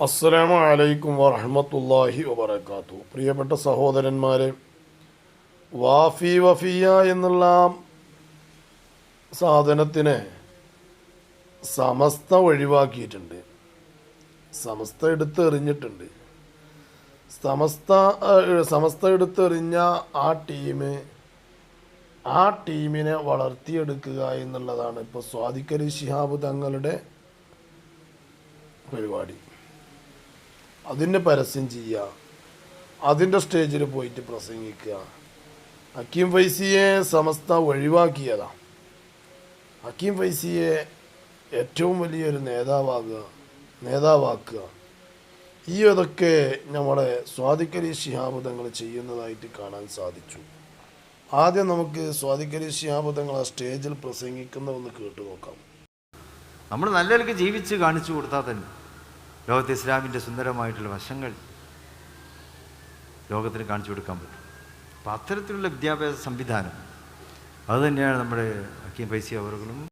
അസ്സലാമു അലൈക്കും വറഹമത്തല്ലാഹി വബർക്കാത്തു പ്രിയപ്പെട്ട സഹോദരന്മാരെ വാഫി വഫിയ എന്നുള്ള സാധനത്തിനെ സമസ്ത ഒഴിവാക്കിയിട്ടുണ്ട്. സമസ്ത എടുത്തെറിഞ്ഞിട്ടുണ്ട്. സമസ്ത സമസ്ത എടുത്തെറിഞ്ഞ ആ ടീം ആ ടീമിനെ വളർത്തിയെടുക്കുക എന്നുള്ളതാണ് ഇപ്പോൾ സ്വാദിക്കരി ശിഹാബ് തങ്ങളുടെ പരിപാടി. അതിന്റെ പരസ്യം ചെയ്യുക അതിന്റെ സ്റ്റേജിൽ പോയിട്ട് പ്രസംഗിക്കുക ഹക്കീം ഫൈസിയെ സമസ്ത ഒഴിവാക്കിയതാണ് ഹക്കീം ഫൈസിയെ ഏറ്റവും വലിയൊരു നേതാവാകുക നേതാവാക്കുക. ഈ ഇതൊക്കെ നമ്മളെ സ്വാദിക്കലി ശിഹാബുദങ്ങൾ ചെയ്യുന്നതായിട്ട് കാണാൻ സാധിച്ചു. ആദ്യം നമുക്ക് സ്വാദിക്കലി ശിഹാബുദങ്ങൾ ആ സ്റ്റേജിൽ പ്രസംഗിക്കുന്ന ഒന്ന് കേട്ടു നോക്കാം. നമ്മൾ നല്ലവർക്ക് ജീവിച്ച് കാണിച്ചു കൊടുത്താൽ തന്നെ. ലോകത്തെ ഇസ്ലാമിന്റെ സുന്ദരമായിട്ടുള്ള വശങ്ങൾ ലോകത്തിന് കാണിച്ചു കൊടുക്കാൻ പറ്റും. അപ്പം അത്തരത്തിലുള്ള വിദ്യാഭ്യാസ സംവിധാനം അതുതന്നെയാണ് നമ്മുടെ ഹക്കീം പൈസി അവറുകളും.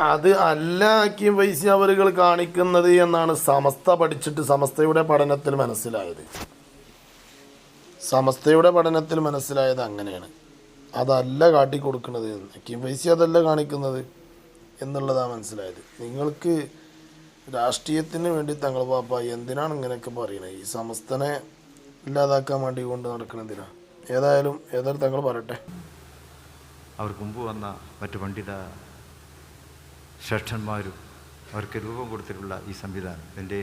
അത് അല്ല ഹക്കീം പൈസ അവറുകൾ കാണിക്കുന്നത് എന്നാണ് സമസ്ത പഠിച്ചിട്ട് സമസ്തയുടെ പഠനത്തിൽ മനസ്സിലായത്. സമസ്തയുടെ പഠനത്തിൽ മനസ്സിലായത് അങ്ങനെയാണ്. അതല്ല കാട്ടിക്കൊടുക്കുന്നത് എന്ന്. ഹക്കീം പൈസ അതല്ല കാണിക്കുന്നത് എന്നുള്ളതാണ് മനസ്സിലായത്. നിങ്ങൾക്ക് രാഷ്ട്രീയത്തിന് വേണ്ടി തങ്ങൾ പാപ്പ എന്തിനാണ് ഇങ്ങനെയൊക്കെ പറയുന്നത്? ഈ സമസ്തനെ ഇല്ലാതാക്കാൻ വേണ്ടി കൊണ്ട് നടക്കണെന്തിനാ ഏതായാലും ഏതായാലും തങ്ങൾ പറയട്ടെ. അവർക്ക് മുമ്പ് വന്ന മറ്റു പണ്ഡിത ശ്രേഷ്ഠന്മാരും അവർക്ക് രൂപം കൊടുത്തിട്ടുള്ള ഈ സംവിധാനം. എന്റെ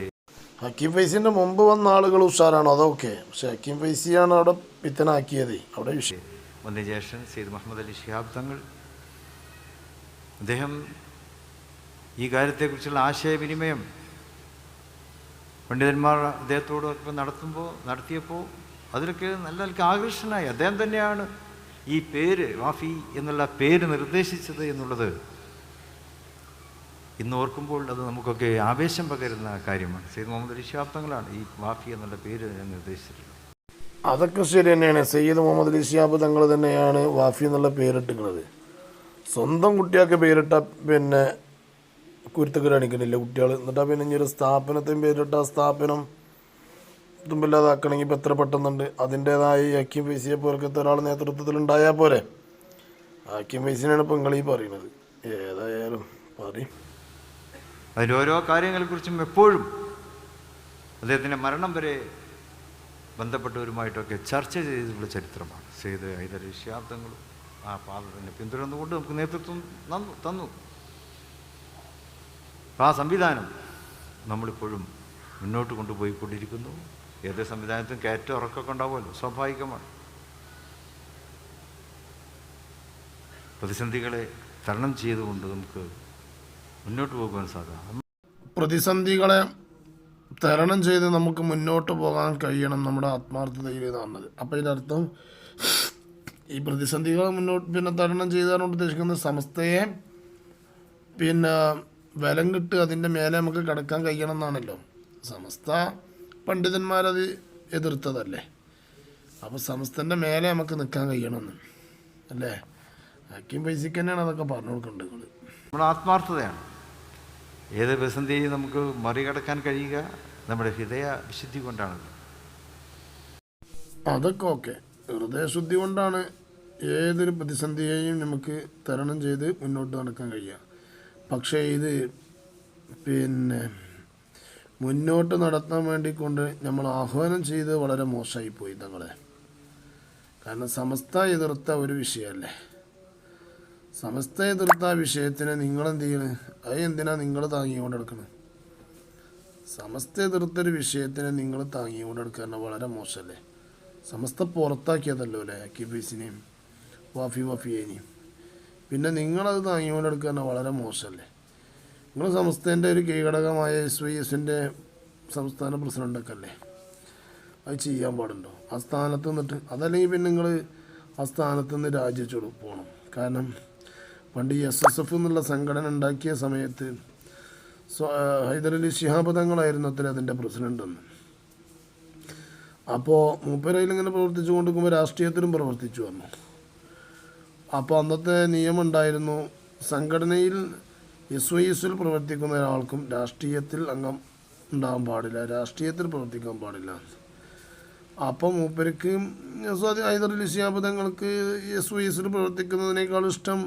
ഹക്കീം ഫൈസിന്റെ മുമ്പ് വന്ന ആളുകൾ ഉഷാറാണ്? അതൊക്കെ പക്ഷെ ഹക്കീം ഫൈസിയാണ് അവിടെ പിത്തനാക്കിയത്. അവിടെ വിഷയം. വന്യജേഷൻ സെയ്ദ് മുഹമ്മദ് അലി ഷിഹാബ് തങ്ങൾ അദ്ദേഹം ഈ കാര്യത്തെക്കുറിച്ചുള്ള ആശയവിനിമയം പണ്ഡിതന്മാർ അദ്ദേഹത്തോടൊപ്പം നടത്തുമ്പോൾ നടത്തിയപ്പോൾ അതിലൊക്കെ നല്ല നിലയ്ക്ക് ആകർഷണമായി അദ്ദേഹം തന്നെയാണ് ഈ പേര് വാഫി എന്നുള്ള പേര് നിർദ്ദേശിച്ചത് എന്നുള്ളത്. ഇന്ന് ഓർക്കുമ്പോൾ അത് നമുക്കൊക്കെ ആവേശം പകരുന്ന കാര്യമാണ്. സെയ്ദ് മുഹമ്മദ് അലി ശാബ്ദങ്ങളാണ് ഈ വാഫി എന്നുള്ള പേര് നിർദ്ദേശിച്ചിട്ടുള്ളത്. അതൊക്കെ ശരി തന്നെയാണ്. സയ്യിദ് മുഹമ്മദ് അലി ശിഹാബ് തങ്ങൾ തന്നെയാണ് വാഫി എന്നുള്ള പേരിട്ടിരിക്കുന്നത്. സ്വന്തം കുട്ടിയൊക്കെ പേരിട്ട പിന്നെ കുരുത്തക്ക് കാണിക്കണില്ല കുട്ടികൾ എന്നിട്ടാ പിന്നെ ഇനി ഒരു സ്ഥാപനത്തെയും പേരിട്ട് ആ സ്ഥാപനം തുമ്പില്ലാതാക്കണമെങ്കിൽ ഇപ്പം എത്ര പെട്ടെന്നുണ്ട്. അതിന്റേതായ ഹക്കീം ഫൈസിയെ പോലത്തെ ഒരാൾ നേതൃത്വത്തിൽ ഉണ്ടായാൽ പോരെ. ഹക്കീം ഫൈസിനാണ് ഇപ്പം നിങ്ങൾ ഈ പറയുന്നത്. ഏതായാലും പറയും. അതിലോരോ കാര്യങ്ങളെക്കുറിച്ചും എപ്പോഴും അദ്ദേഹത്തിന്റെ മരണം വരെ ബന്ധപ്പെട്ടവരുമായിട്ടൊക്കെ ചർച്ച ചെയ്തിട്ടുള്ള ചരിത്രമാണ്. സെയ്ത് ശാബ്ദങ്ങളും ആ പാദത്തിനെ പിന്തുടർന്നുകൊണ്ട് നമുക്ക് നേതൃത്വം തന്നു. ആ സംവിധാനം നമ്മളിപ്പോഴും മുന്നോട്ട് കൊണ്ടുപോയിക്കൊണ്ടിരിക്കുന്നു. ഏത് സംവിധാനത്തിനും കയറ്റം ഉറക്കമൊക്കെ ഉണ്ടാവുമല്ലോ സ്വാഭാവികമാണ്. പ്രതിസന്ധികളെ തരണം ചെയ്തുകൊണ്ട് നമുക്ക് മുന്നോട്ട് പോകുവാൻ സാധിക്കും. പ്രതിസന്ധികളെ തരണം ചെയ്ത് നമുക്ക് മുന്നോട്ട് പോകാൻ കഴിയണം നമ്മുടെ ആത്മാർത്ഥതയിൽ ഇതാണത് അപ്പോൾ ഇതിനർത്ഥം ഈ പ്രതിസന്ധികളെ മുന്നോട്ട് പിന്നെ തരണം ചെയ്താണ് ഉദ്ദേശിക്കുന്നത് സമസ്തയെ പിന്നെ ബലം കിട്ട് അതിന്റെ മേലെ നമുക്ക് കിടക്കാൻ കഴിയണം എന്നാണല്ലോ സമസ്ത പണ്ഡിതന്മാരത് എതിർത്തതല്ലേ? അപ്പോൾ സമസ്തന്റെ മേലെ നമുക്ക് നിൽക്കാൻ കഴിയണമെന്ന് അല്ലേ? ഹക്കീം പൈസക്ക് തന്നെയാണ് അതൊക്കെ പറഞ്ഞു കൊടുക്കേണ്ടത് നിങ്ങൾ നമ്മുടെ ആത്മാർത്ഥതയാണ്. ഏത് പ്രതിസന്ധിയെയും നമുക്ക് മറികടക്കാൻ കഴിയുക നമ്മുടെ ഹൃദയ വിശുദ്ധി കൊണ്ടാണല്ലോ അതൊക്കെ ഓക്കെ. ഹൃദയശുദ്ധി കൊണ്ടാണ് ഏതൊരു പ്രതിസന്ധിയെയും നമുക്ക് തരണം ചെയ്ത് മുന്നോട്ട് നടക്കാൻ കഴിയുക. പക്ഷേ ഇത് പിന്നെ മുന്നോട്ട് നടത്താൻ വേണ്ടി കൊണ്ട് നമ്മൾ ആഹ്വാനം ചെയ്ത് വളരെ മോശമായി പോയി തങ്ങളെ. കാരണം സമസ്ത എതിർത്ത ഒരു വിഷയമല്ലേ? സമസ്ത എതിർത്ത വിഷയത്തിനെ നിങ്ങളെന്ത് ചെയ്യണ് അത് എന്തിനാ നിങ്ങൾ താങ്ങിക്കൊണ്ട് എടുക്കണത് സമസ്ത എതിർത്തൊരു വിഷയത്തിന് നിങ്ങൾ താങ്ങിക്കൊണ്ട് എടുക്കാൻ വളരെ മോശമല്ലേ? സമസ്ത പുറത്താക്കിയതല്ലോ അല്ലേ? അക്കിബീസിനെയും വാഫി വഫിയേനെയും. പിന്നെ നിങ്ങളത് താങ്ങിക്കൊണ്ട് എടുക്കാൻ വളരെ മോശമല്ലേ? നിങ്ങൾ സംസ്ഥാനത്തിന്റെ ഒരു കീഴടകമായ എസ് വൈ എസിന്റെ സംസ്ഥാന പ്രസിഡന്റൊക്കെ അല്ലേ അത് ചെയ്യാൻ പാടുണ്ടോ? ആ സ്ഥാനത്ത് നിന്നിട്ട് അതല്ലെങ്കിൽ പിന്നെ നിങ്ങൾ ആ സ്ഥാനത്ത് നിന്ന് രാജിച്ചു പോകണം കാരണം പണ്ട് എസ് എസ് എഫ് എന്നുള്ള സംഘടന ഉണ്ടാക്കിയ സമയത്ത് ഹൈദരലി ശിഹാബ് തങ്ങളായിരുന്നു അത്ര അതിന്റെ പ്രസിഡന്റ് എന്ന് അപ്പോൾ മൂപ്പരയിൽ ഇങ്ങനെ പ്രവർത്തിച്ചു കൊണ്ടിരിക്കുമ്പോൾ രാഷ്ട്രീയത്തിലും പ്രവർത്തിച്ചു വന്നു. അപ്പോൾ അന്നത്തെ നിയമം ഉണ്ടായിരുന്നു സംഘടനയിൽ എസ് വൈ എസിൽ പ്രവർത്തിക്കുന്ന ഒരാൾക്കും രാഷ്ട്രീയത്തിൽ അംഗം ഉണ്ടാകാൻ പാടില്ല. രാഷ്ട്രീയത്തിൽ പ്രവർത്തിക്കാൻ പാടില്ല. അപ്പം മൂപ്പർക്ക് ശിഹാബ് തങ്ങൾക്ക് എസ് വൈ എസിൽ പ്രവർത്തിക്കുന്നതിനേക്കാൾ ഇഷ്ടം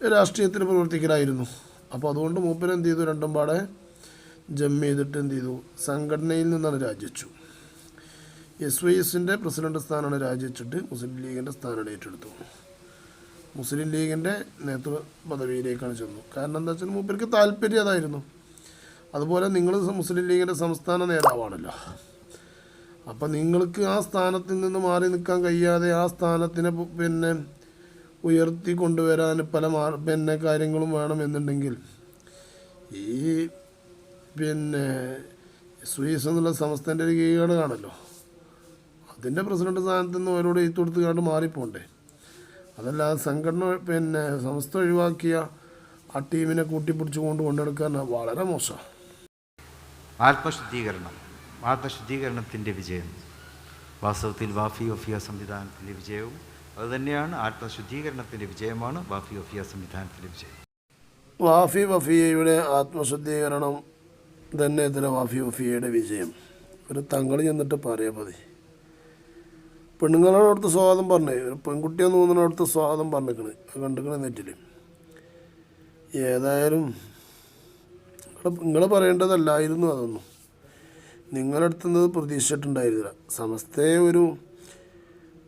രാഷ്ട്രീയത്തിൽ പ്രവർത്തിക്കലായിരുന്നു. അപ്പോൾ അതുകൊണ്ട് മൂപ്പർ എന്ത് ചെയ്തു? രണ്ടും പാടെ ജമ്മ് ചെയ്തിട്ട് എന്ത് ചെയ്തു? സംഘടനയിൽ നിന്നാണ് രാജിച്ചു എസ് വൈ എസിന്റെ പ്രസിഡന്റ് സ്ഥാനമാണ് രാജിവെച്ചിട്ട് മുസ്ലിം ലീഗിന്റെ സ്ഥാനം ഏറ്റെടുത്തു മുസ്ലിം ലീഗിന്റെ നേതൃ പദവിയിലേക്കാണ് ചെന്നു കാരണം എന്താ വെച്ചാൽ മൂപ്പർക്ക് താല്പര്യം അതായിരുന്നു. അതുപോലെ നിങ്ങൾ മുസ്ലിം ലീഗിന്റെ സംസ്ഥാന നേതാവാണല്ലോ. അപ്പം നിങ്ങൾക്ക് ആ സ്ഥാനത്തിൽ നിന്ന് മാറി നിൽക്കാൻ കഴിയാതെ ആ സ്ഥാനത്തിനെ പിന്നെ ഉയർത്തി കൊണ്ടുവരാൻ പല മാ പിന്നെ കാര്യങ്ങളും വേണമെന്നുണ്ടെങ്കിൽ ഈ പിന്നെ സ്വീസ് എന്നുള്ള സംസ്ഥാന്റെ ഒരു കീഴടകാണല്ലോ അതിന്റെ പ്രസിഡന്റ് സ്ഥാനത്ത് നിന്ന് അവരോട് എഴുത്തു കൊടുത്ത് കണ്ട് മാറിപ്പോണ്ടേ? അതല്ലാതെ സംഘടന പിന്നെ സംസ്ഥ ഒഴിവാക്കിയ ആ ടീമിനെ കൂട്ടിപ്പിടിച്ചുകൊണ്ട് കൊണ്ടെടുക്കാൻ വളരെ മോശമാണ് ആത്മശുദ്ധീകരണം ആത്മശുദ്ധീകരണത്തിന്റെ വിജയം. വാസ്തവത്തിൽ വാഫി ഒഫിയ സംവിധാനത്തിന്റെ വിജയവും അതുതന്നെയാണ് ആത്മശുദ്ധീകരണത്തിന്റെ വിജയമാണ് വാഫി ഒഫിയ സംവിധാനത്തിന്റെ വിജയം. വാഫി വഫിയയുടെ ആത്മശുദ്ധീകരണം തന്നെ ഇതിലെ വാഫി വഫിയയുടെ വിജയം. ഒരു തങ്ങൾ ചെന്നിട്ട് പറയാ മതി. പെണ്ണുങ്ങളോട് അടുത്ത് സ്വാഗതം പറഞ്ഞേ ഒരു പെൺകുട്ടിയെന്ന് തോന്നുന്നിടത്ത് സ്വാഗതം പറഞ്ഞിക്കണ് കണ്ടിക്കണ നെറ്റിൽ ഏതായാലും നിങ്ങൾ പറയേണ്ടതല്ലായിരുന്നു അതൊന്നും. നിങ്ങളടുത്തുനിന്ന് പ്രതീക്ഷിച്ചിട്ടുണ്ടായിരുന്നില്ല. സമസ്തയെ ഒരു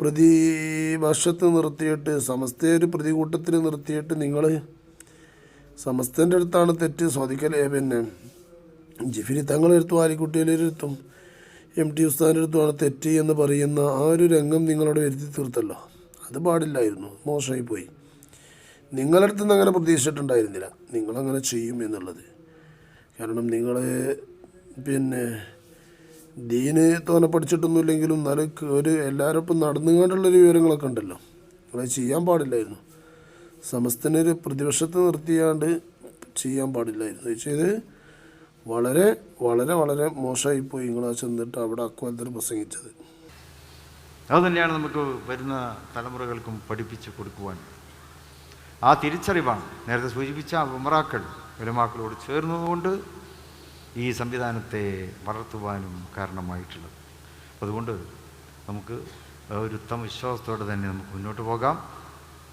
പ്രതിപക്ഷത്ത് നിർത്തിയിട്ട് സമസ്തയെ ഒരു പ്രതികൂട്ടത്തിൽ നിർത്തിയിട്ട് നിങ്ങൾ സമസ്തന്റെ അടുത്താണ് തെറ്റ് സ്വാധിക്കൽ ഏ, പിന്നെ ജിഫിരി തങ്ങളെടുത്തും ആലിക്കുട്ടിയിലെടുത്തും എം ടി ഉസ്താന്റെ അടുത്തുമാണ് തെറ്റ് എന്ന് പറയുന്ന ആ ഒരു രംഗം നിങ്ങളോട് വരുത്തി തീർത്തല്ലോ. അത് പാടില്ലായിരുന്നു. മോശമായി പോയി. നിങ്ങളടുത്ത് നിന്ന് അങ്ങനെ പ്രതീക്ഷിച്ചിട്ടുണ്ടായിരുന്നില്ല. നിങ്ങളങ്ങനെ ചെയ്യും എന്നുള്ളത്. കാരണം നിങ്ങൾ പിന്നെ ദീന് തോനെ പഠിച്ചിട്ടൊന്നുമില്ലെങ്കിലും ക- ഒരു എല്ലാവരും ഇപ്പം നടന്നുകൊണ്ടുള്ളൊരു വിവരങ്ങളൊക്കെ ഉണ്ടല്ലോ. നിങ്ങളത് ചെയ്യാൻ പാടില്ലായിരുന്നു. സമസ്തനൊരു പ്രതിപക്ഷത്ത് നിർത്തിയാണ്ട് ചെയ്യാൻ പാടില്ലായിരുന്നു. ചെയ്ത് വളരെ വളരെ വളരെ മോശമായിപ്പോയി നിങ്ങൾ ആ ചെന്നിട്ട് അവിടെ അക്വാലത്തിൽ പ്രസംഗിച്ചത്. അതുതന്നെയാണ് നമുക്ക് വരുന്ന തലമുറകൾക്കും പഠിപ്പിച്ച് കൊടുക്കുവാൻ. ആ തിരിച്ചറിവാണ്. നേരത്തെ സൂചിപ്പിച്ച ഉമറാക്കൾ ഉലമാക്കളോട് ചേർന്നതുകൊണ്ട് ഈ സംവിധാനത്തെ വളർത്തുവാനും കാരണമായിട്ടുള്ളത്. അതുകൊണ്ട് നമുക്ക് ഒരു ഉത്തമ വിശ്വാസത്തോടെ തന്നെ നമുക്ക് മുന്നോട്ട് പോകാം.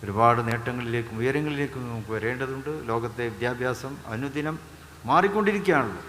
ഒരുപാട് നേട്ടങ്ങളിലേക്കും ഉയരങ്ങളിലേക്കും നമുക്ക് വരേണ്ടതുണ്ട്. ലോകത്തെ വിദ്യാഭ്യാസം അനുദിനം മാറിക്കൊണ്ടിരിക്കുകയാണല്ലോ.